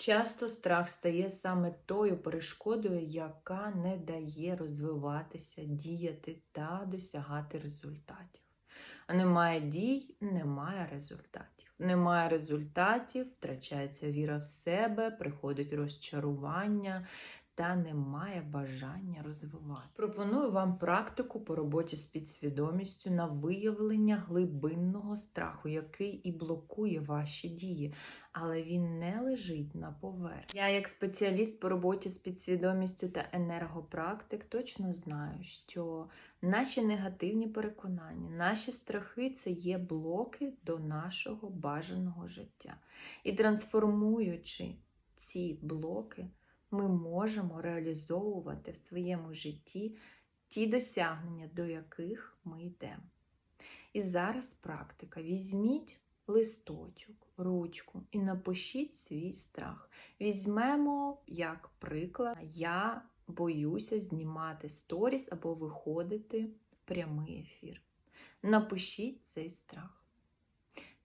Часто страх стає саме тою перешкодою, яка не дає розвиватися, діяти та досягати результатів. А немає дій, немає результатів. Немає результатів, втрачається віра в себе, приходить розчарування та немає бажання розвивати. Пропоную вам практику по роботі з підсвідомістю на виявлення глибинного страху, який і блокує ваші дії, але він не лежить на поверхні. Я, як спеціаліст по роботі з підсвідомістю та енергопрактик, точно знаю, що наші негативні переконання, наші страхи це є блоки до нашого бажаного життя. І трансформуючи ці блоки, ми можемо реалізовувати в своєму житті ті досягнення, до яких ми йдемо. І зараз практика. Візьміть листочок, ручку і напишіть свій страх. Візьмемо, як приклад, я боюся знімати сторіс або виходити в прямий ефір. Напишіть цей страх.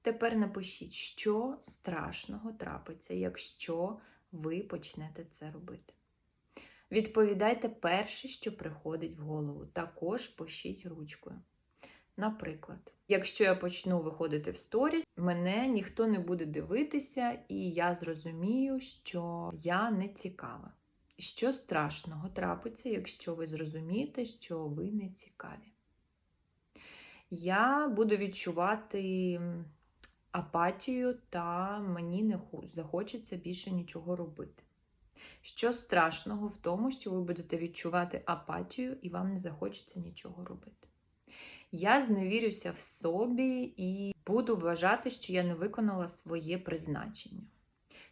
Тепер напишіть, що страшного трапиться, якщо ви почнете це робити. Відповідайте перше, що приходить в голову. Також пишіть ручкою. Наприклад, якщо я почну виходити в сторіс, мене ніхто не буде дивитися, і я зрозумію, що я не цікава. Що страшного трапиться, якщо ви зрозумієте, що ви не цікаві? Я буду відчувати апатію, та мені не захочеться більше нічого робити. Що страшного в тому, що ви будете відчувати апатію і вам не захочеться нічого робити. Я зневірюся в собі і буду вважати, що я не виконала своє призначення.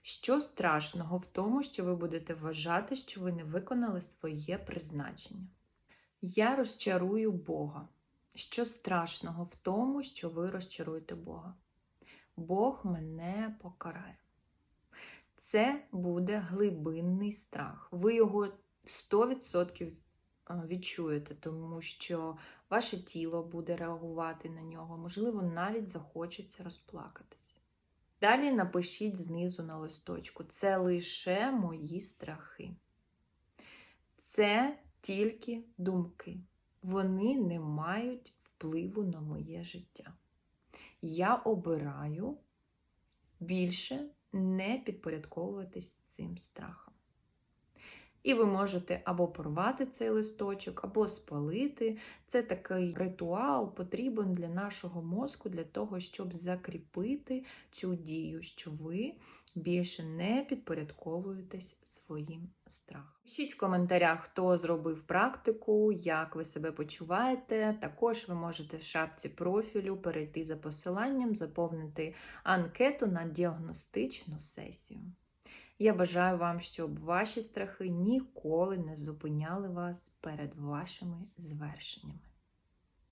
Що страшного в тому, що ви будете вважати, що ви не виконали своє призначення? Я розчарую Бога. Що страшного в тому, що ви розчаруєте Бога? Бог мене покарає. Це буде глибинний страх. Ви його 100% відчуєте, тому що ваше тіло буде реагувати на нього, можливо, навіть захочеться розплакатись. Далі напишіть знизу на листочку: це лише мої страхи. Це тільки думки. Вони не мають впливу на моє життя. Я обираю більше не підпорядковуватись цим страхом. І ви можете або порвати цей листочок, або спалити. Це такий ритуал потрібен для нашого мозку, для того, щоб закріпити цю дію, що ви більше не підпорядковуєтесь своїм страхом. Пишіть в коментарях, хто зробив практику, як ви себе почуваєте. Також ви можете в шапці профілю перейти за посиланням, заповнити анкету на діагностичну сесію. Я бажаю вам, щоб ваші страхи ніколи не зупиняли вас перед вашими звершеннями.